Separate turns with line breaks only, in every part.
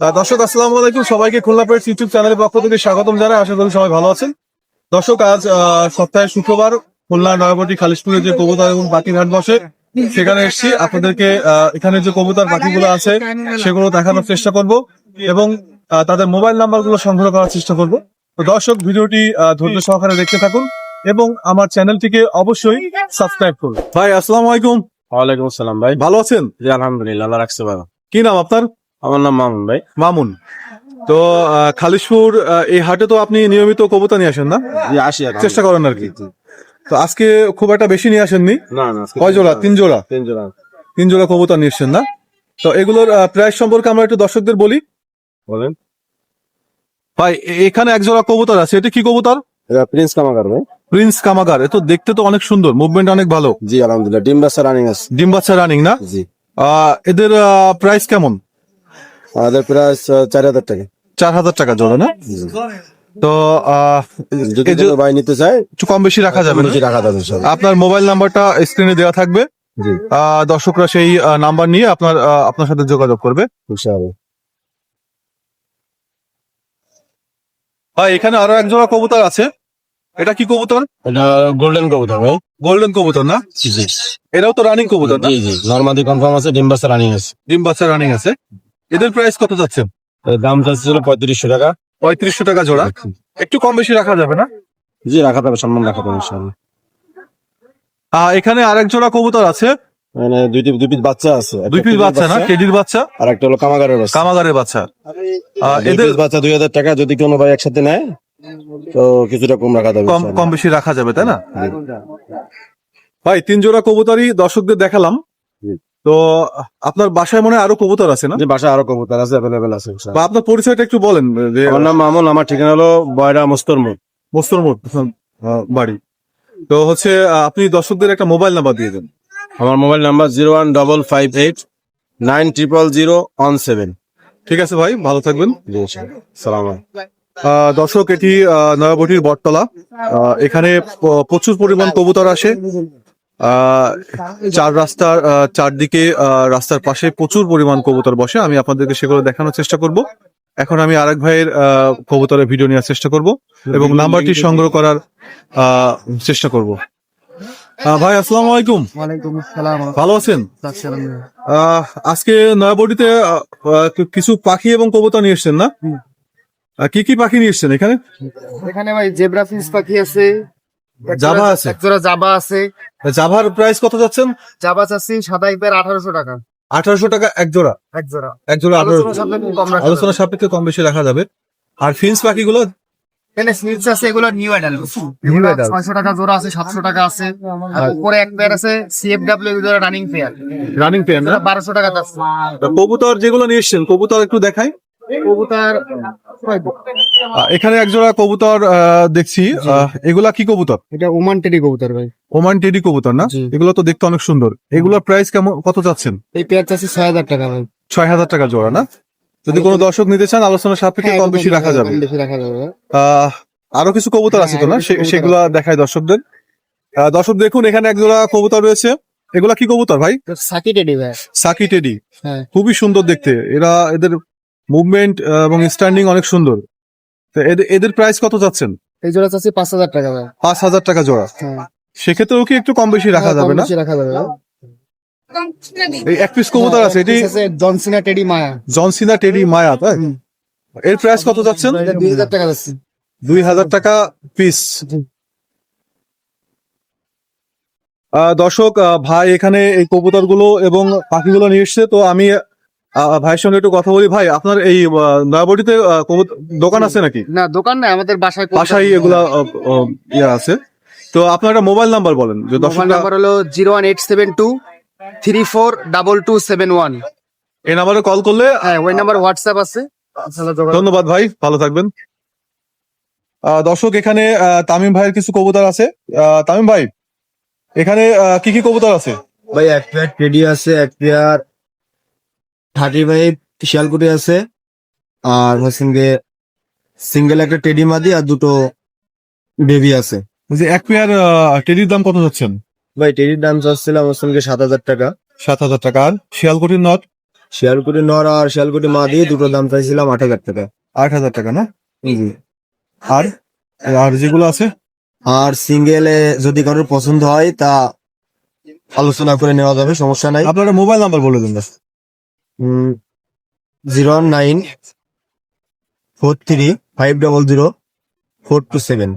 দর্শক আসসালামু আলাইকুম। সবাইকে খুলনা পেটস ইউটিউব চ্যানেলের পক্ষ থেকে স্বাগতম জানাই। আশা করি সবাই ভালো আছেন। দর্শক আজ আহ, সপ্তাহের শুক্রবার খুলনা নয়াবটি খালিশপুরে যে কবুতর এবং পাখির হাট বসে সেখানে এসেছি। আপনাদেরকে এখানে যে কবুতর পাখিগুলো আছে সেগুলো দেখানোর চেষ্টা করব এবং তাদের মোবাইল নাম্বারগুলো সংগ্রহ করার চেষ্টা করব। তো দর্শক ভিডিওটি ধৈর্য সহকারে দেখতে থাকুন এবং আমার চ্যানেলটিকে অবশ্যই সাবস্ক্রাইব করুন। ভাই আসসালামু আলাইকুম।
ওয়ালাইকুম আসসালাম ভাই।
ভালো আছেন?
জি আলহামদুলিল্লাহ আল্লাহ রাখছে ভালো।
কি নাম আপনার?
আমার নাম মামুন ভাই।
মামুন। তো খালিশপুর এই হাটে তো আপনি নিয়মিত কবুতর নিয়ে আসেন না?
আসি
চেষ্টা করেন আর কি। তো আজকে খুব একটা বেশি নিয়ে আসেননি?
না না
কয় জোড়া? তিন জোড়া?
তিন জোড়া।
তিন জোড়া কবুতর নিয়ে এসছেন না? তো এগুলোর প্রাইস সম্পর্কে আমরা একটু দর্শকদের বলি।
বলেন।
ভাই এখানে এক জোড়া কবুতর আছে। এটা কি কবুতর?
প্রিন্স কামাগার ভাই।
প্রিন্স কামাগার। এ তো দেখতে তো অনেক সুন্দর। মুভমেন্ট অনেক ভালো।
জি আলহামদুলিল্লাহ। ডিম বাচ্চা রানিং আছে।
ডিম বাচ্চা রানিং না?
জি।
এদের প্রাইস কেমন?
আমাদের প্রায় চার হাজার টাকা।
চার হাজার টাকা জোড়া না? তো আহ,
যদি
এই
কোনো ভাই নিতে চায়
একটু কম বেশি রাখা যাবে না?
বেশি রাখা যাবে
আপনার মোবাইল নাম্বারটা স্ক্রিনে দেওয়া থাকবে। আহ, দর্শকরা সেই নাম্বার নিয়ে আপনার আহ, আপনার সাথে যোগাযোগ করবে।
ইনশাআল্লাহ
ভাই এখানে আরও এক জোড়া কবুতর আছে। এটা কি কবুতর?
এটা গোল্ডেন কবুতর ভাই।
গোল্ডেন কবুতর না? এটাও তো রানিং কবুতর
জি জি। নর্মাদি কনফার্ম আছে ডিম বাচ্চা রানিং আছে।
ডিম বাচ্চা রানিং আছে। এদের প্রাইস কত যাচ্ছে?
দাম চাচ্ছিল পঁয়ত্রিশশো টাকা।
পঁয়ত্রিশশো টাকা জোড়া। একটু কম বেশি রাখা যাবে না?
জি রাখা যাবে সম্মান রাখা যাবে ইনশাআল্লাহ।
এখানে আরেক জোড়া কবুতর আছে।
মানে দুই দুই পিস বাচ্চা আছে।
দুই পিস বাচ্চা না? টেডির বাচ্চা?
আর একটা হলো কামাগারের বাচ্চা।
কামাগারের বাচ্চা। এদের
বাচ্চা দুই হাজার টাকা যদি কোনো ভাই একসাথে নেয় তো কিছুটা কম রাখা যাবে
কম কম বেশি রাখা যাবে তাই না? ভাই তিন জোড়া কবুতরই দর্শকদের দেখালাম। তো আপনার বাসায় মনে আরও কবুতর আছে না?
যে বাসায় আরও কবুতর আছে অ্যাভেলেবেল আছে
বা আপনার পরিচয়টা একটু বলেন যে
আমার নাম মামুন আমার ঠিকানা হলো বয়রা মস্তরমুদ।
বস্তুর বাড়ি। তো হচ্ছে আপনি দর্শকদের একটা মোবাইল নাম্বার দিয়ে দেন।
আমার mobile number zero one double five eight nine triple zero one seven.
ঠিক আছে ভাই ভালো থাকবেন।
সালাম
দর্শক এটি নয়াবটির বটতলা। এখানে প্রচুর পরিমাণ কবুতর আসে। চার রাস্তার আহ, চারদিকে আহ, রাস্তার পাশে প্রচুর পরিমাণ কবুতর বসে। আমি আপনাদেরকে সেগুলো দেখানোর চেষ্টা করব। এখন আমি আরেক ভাইয়ের আহ, কবুতরের ভিডিও নেওয়ার চেষ্টা করব এবং নাম্বারটি সংগ্রহ করার আহ, চেষ্টা করব। ভাই আসসালামু আলাইকুম। ভালো আছেন? আহ, আজকে আহ, কিছু পাখি এবং কবুতর নিয়ে এসছেন না? কি কি পাখি নিয়ে এসছেন এখানে?
এখানে ভাই জেব্রা ফিস পাখি আছে
জাভা আছে?
একজোড়া জাবা আছে।
জাভার প্রাইস কত যাচ্ছেন?
জাবা চাচ্ছি সাদা পেয়ার আঠারোশো টাকা।
আঠারোশো টাকা এক জোড়া
এক জোড়া
এক জোড়া আঠারোশো
আলোচনা সাপেক্ষে কম
বেশি রাখা যাবে। আর ফিন্স পাখিগুলো
এখানে স্মিথস আছে এগুলো নিউ। ছয়শো টাকা জোড়া আছে সাতশো টাকা আছে। আর উপরে এক পেয়ার আছে সিএফডাব্লিউ জোড়া রানিং পেয়ার
রানিং পেয়ার না?
বারোশো টাকা যাচ্ছে।
কবুতর যেগুলো নিয়ে এসছেন কবুতর একটু দেখাই।
কবুতার
এখানে একজোড়া কবুতর দেখছি। এগুলা কি কবুতর?
এটা ওমান টেডি কবুতর ভাই।
ওমান টেডি কবুতর না? এগুলো তো দেখতে অনেক সুন্দর। এগুলোর প্রাইস কেমন কত চাচ্ছেন?
এই পেয়ার চাচ্ছি ছয় হাজার টাকা ভাই।
ছয় হাজার টাকা জোড়া না? যদি কোনো দর্শক নিতে চান আলোচনা সাপেক্ষে কম বেশি রাখা যাবে।
কম বেশি রাখা যাবে
আহ, আরও কিছু কবুতর আছে তো না?
হ্যাঁ,
সেগুলা দেখায় দর্শকদের। দর্শক দেখুন এখানে এক জোড়া কবুতর রয়েছে। এগুলা কি কবুতর ভাই?
সাকি টেডি ভাই।
সাকি টেডি।
হ্যাঁ।
খুবই সুন্দর দেখতে। এরা এদের মুভমেন্ট এবং স্ট্যান্ডিং অনেক সুন্দর। তো এদের- এদের প্রাইস কত যাচ্ছেন?
এই জোড়া চাচ্ছি পাঁচ হাজার টাকা ভাই।
পাঁচ হাজার টাকা জোড়া।
হ্যাঁ।
সেক্ষেত্রেও কি একটু কম বেশি রাখা
হ্যাঁ,
যাবে না?
রাখা যাবে।
এই এক পিস কবুতর আছে এটি
জনসিনা টেডি মায়া
জনসিনা টেডি মায়া তাই? এর প্রাইস কত যাচ্ছেন?
দুই হাজার টাকা যাচ্ছে।
দুই হাজার টাকা পিস দর্শক ভাই এখানে এই কবুতরগুলো এবং পাখিগুলো নিয়ে এসছে তো আমি ভাইয়ের সঙ্গে একটু কথা বলি। ভাই আপনার এই নয়াবটিতে দোকান আছে নাকি?
না দোকান নাই আমাদের বাসায়
বাসায় এগুলা ইয়ে আছে। তো আপনার একটা মোবাইল নাম্বার বলেন যে
মোবাইল নাম্বার হলো zero one eight seven two three four double two seven one.
এই নাম্বারে কল করলে
হ্যাঁ ওই নাম্বার হোয়াটসঅ্যাপ আছে।
ধন্যবাদ ভাই ভালো থাকবেন। আহ, দর্শক এখানে তামিম ভাইয়ের কিছু কবুতর আছে। আহ, তামিম ভাই এখানে কি কি কবুতর আছে?
ভাই এক পেয়ার টেডি আছে এক পেয়ার থার্টি ফাইভ শিয়ালকুটি আছে আর হচ্ছে গিয়ে সিঙ্গেল একটা টেডি মাদি আর দুটো বেবি আছে।
যে এক পেয়ার টেডির দাম কত যাচ্ছেন
ভাই টেডির দাম চাচ্ছিলাম হচ্ছে গিয়ে সাত হাজার টাকা।
সাত হাজার টাকা। আর শিয়ালকুটির নট
শিয়ালকুটি নর আর শিয়ালকুটি মাদি দুটো দাম চাইছিলাম আট হাজার টাকা।
আট হাজার টাকা না?
জি।
আর আর যেগুলো আছে?
আর সিঙ্গেলে যদি কারোর পছন্দ হয় তা আলোচনা করে নেওয়া যাবে সমস্যা নাই।
আপনারা মোবাইল নাম্বার বলে দিন
zero nine four three five double zero four two seven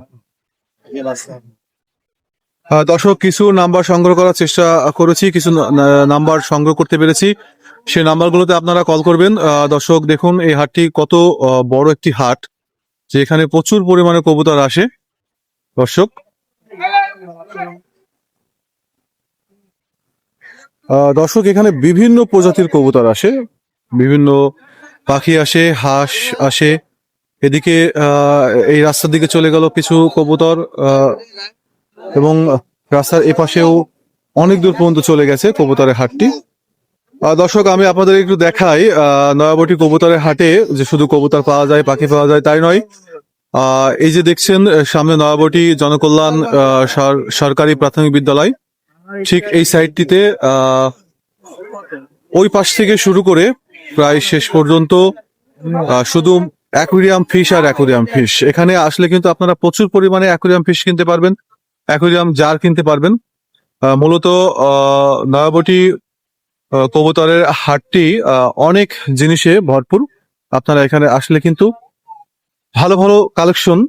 দর্শক, কিছু নাম্বার সংগ্রহ করার চেষ্টা করেছি, কিছু নাম্বার সংগ্রহ করতে পেরেছি। সেই নাম্বারগুলোতে আপনারা কল করবেন। দর্শক, দেখুন, এই হাটটি কত বড় একটি হাট যে এখানে প্রচুর পরিমাণে কবুতর আসে। দর্শক দর্শক, এখানে বিভিন্ন প্রজাতির কবুতর আসে, বিভিন্ন পাখি আসে, হাঁস আসে। এদিকে এই রাস্তার দিকে চলে গেল কিছু কবুতর এবং রাস্তার এপাশেও অনেক দূর পর্যন্ত চলে গেছে কবুতরের হাটটি। দর্শক, আমি আপনাদের একটু দেখাই নয়াবটি কবুতরের হাটে যে শুধু কবুতর পাওয়া যায়, পাখি পাওয়া যায়, তাই নয়। এই যে দেখছেন, সামনে নয়াবটি জনকল্যাণ সরকারি প্রাথমিক বিদ্যালয়। ঠিক এই সাইডটিতে ওই পাশ থেকে শুরু করে প্রায় শেষ পর্যন্ত শুধু অ্যাকুরিয়াম ফিশ আর অ্যাকুরিয়াম ফিশ এখানে আসলে কিন্তু আপনারা প্রচুর পরিমাণে অ্যাকুরিয়াম ফিশ কিনতে পারবেন অ্যাকুরিয়াম জার কিনতে পারবেন। মূলত নয়াবটি কবুতরের হাটটি অনেক জিনিসে ভরপুর। আপনারা এখানে আসলে কিন্তু ভালো ভালো কালেকশন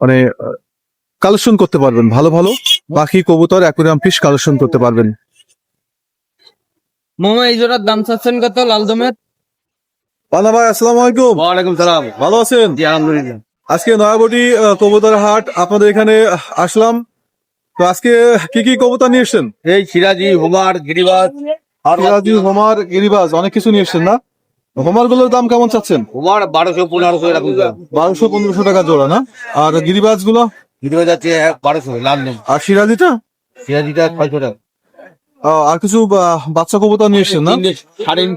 মানে কালেকশন করতে পারবেন ভালো ভালো। পাখি কবুতর অ্যাকুরিয়াম ফিশ কালেকশন করতে পারবেন।
মোমো এই জোড়ার দাম চাচ্ছেন কত লাল দমের?
পানা ভাই আসসালামু আলাইকুম।
ওয়ালাইকুম সালাম।
ভালো আছেন?
জি আলহামদুলিল্লাহ।
আজকে নয়াবটি কবুতর হাট আপনাদের এখানে আসলাম। তো আজকে কি কি কবুতর নিয়ে এসছেন?
এই সিরাজি হোমার গিরিবাজ। আর
সিরাজি হোমার গিরিবাজ অনেক কিছু নিয়ে এসছেন না? হোমারগুলোর দাম কেমন চাচ্ছেন?
হুমার বারোশো পনেরোশো এরকম
বারোশো পনেরোশো টাকা জোড়া না? আর গিরিবাজগুলো
গিরিবাজ আছে বারোশো লাল নেম
আর সিরাজিটা
সিরাজিটা ছয়শো টাকা।
আর কিছু বাচ্চা কবুতর নিয়ে এসছেন না?
তিনটে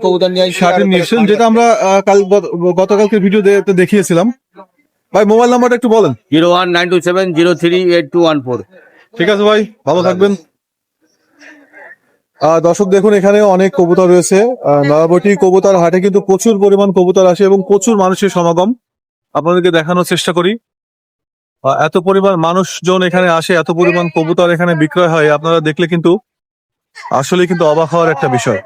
কবুতর নিয়ে আসছি।
নিয়ে এসছেন যেটা আমরা কাল গতকালকে ভিডিও দেখিয়েছিলাম। ভাই মোবাইল নাম্বারটা একটু বলেন।
Zero one nine two seven zero three eight two one four.
ঠিক আছে ভাই ভালো থাকবেন। দর্শক দেখুন এখানে অনেক কবুতর রয়েছে। নয়াবটি কবুতর হাটে কিন্তু প্রচুর পরিমাণ কবুতর আসে এবং প্রচুর মানুষের সমাগম। আপনাদেরকে দেখানোর চেষ্টা করি। এত পরিমাণ মানুষজন এখানে আসে এত পরিমাণ কবুতর এখানে বিক্রয় হয় আপনারা দেখলে কিন্তু আসলে কিন্তু অবাক হওয়ার একটা বিষয়।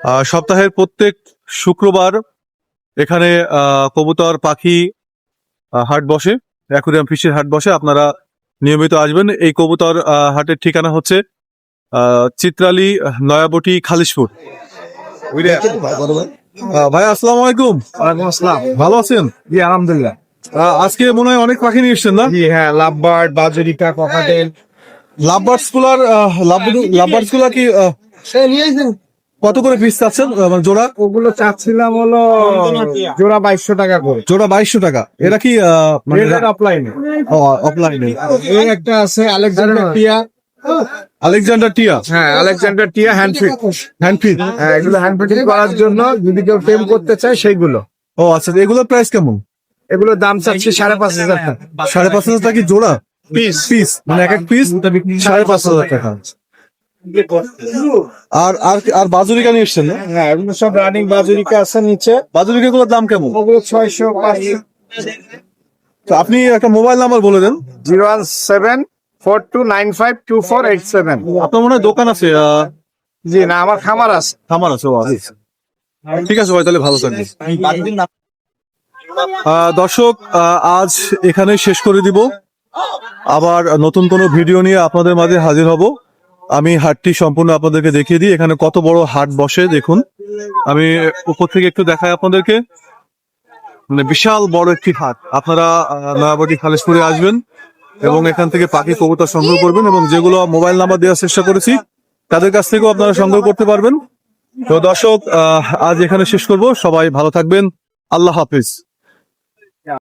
আহ, সপ্তাহের প্রত্যেক শুক্রবার এখানে আহ, কবুতর পাখি হাট বসে অ্যাকুরিয়াম ফিশের হাট বসে আপনারা নিয়মিত আসবেন। এই কবুতর আহ, হাটের ঠিকানা হচ্ছে আহ, চিত্রালী নয়াবটি খালিশপুর। ভাই আসসালামু আলাইকুম।
আসসালাম।
ভালো আছেন?
জি আলহামদুলিল্লাহ।
আজকে মনে হয় অনেক পাখি নিয়ে এসছেন না?
জি হ্যাঁ লাভবার্ড বাজরিকা ককাটেল।
লাভবার্ডসগুলার লাভবার্ডসগুলা কি কত করে পিস চাচ্ছেন মানে জোড়া?
ওগুলো চাচ্ছিলাম হলো জোড়া বাইশশো টাকা করে।
জোড়া বাইশশো টাকা। এরা কি আহ, মানে
অফলাইনে
অফলাইনে
এই একটা আছে আলেকজান্ডার টিয়া
আলেকজান্ডার টিয়া
হ্যাঁ আলেকজান্ডার টিয়া হ্যান্ডফিট
হ্যান্ডফিট
হ্যাঁ এগুলো হ্যান্ডফিটিং করার জন্য যদি কেউ টেম করতে চায় সেইগুলো।
ও আচ্ছা এগুলোর প্রাইস কেমন?
এগুলোর দাম চাচ্ছি সাড়ে পাঁচ হাজার টাকা।
সাড়ে পাঁচ হাজার টাকা কি জোড়া? পিস পিস মানে এক এক পিস সাড়ে পাঁচ হাজার টাকা। আর আর আর বাজুরিকা নিয়ে এসছেন না?
হ্যাঁ এগুলো সব রানিং বাজুরিকা আছে নিচে।
বাজুরিকা গুলোর দাম কেমন?
ওগুলো ছয়শো পাঁচশো।
তো আপনি একটা মোবাইল নাম্বার বলে দেন।
Zero one seven four two nine five two four eight seven.
আপনার মনে হয় দোকান আছে আহ,
জি না আমার খামার আছে।
খামার আছে ও আচ্ছা। ঠিক আছে ভাই তাহলে ভালো থাকবেন। আহ, দর্শক আজ এখানে শেষ করে দিব। আবার নতুন কোনো ভিডিও নিয়ে আপনাদের মাঝে হাজির হব। আমি হাটটি সম্পূর্ণ আপনাদেরকে দেখিয়ে দিই। এখানে কত বড় হাট বসে, দেখুন। আমি উপর থেকে একটু দেখাই আপনাদেরকে। মানে বিশাল বড় একটি হাট। আপনারা নয়াবাটি খালিশপুরে আসবেন এবং এখান থেকে পাখি কবুতর সংগ্রহ করবেন এবং যেগুলো মোবাইল নাম্বার দেওয়ার চেষ্টা করেছি, তাদের কাছ থেকেও আপনারা সংগ্রহ করতে পারবেন। তো দর্শক আজ এখানে শেষ করব। সবাই ভালো থাকবেন। আল্লাহ হাফিজ।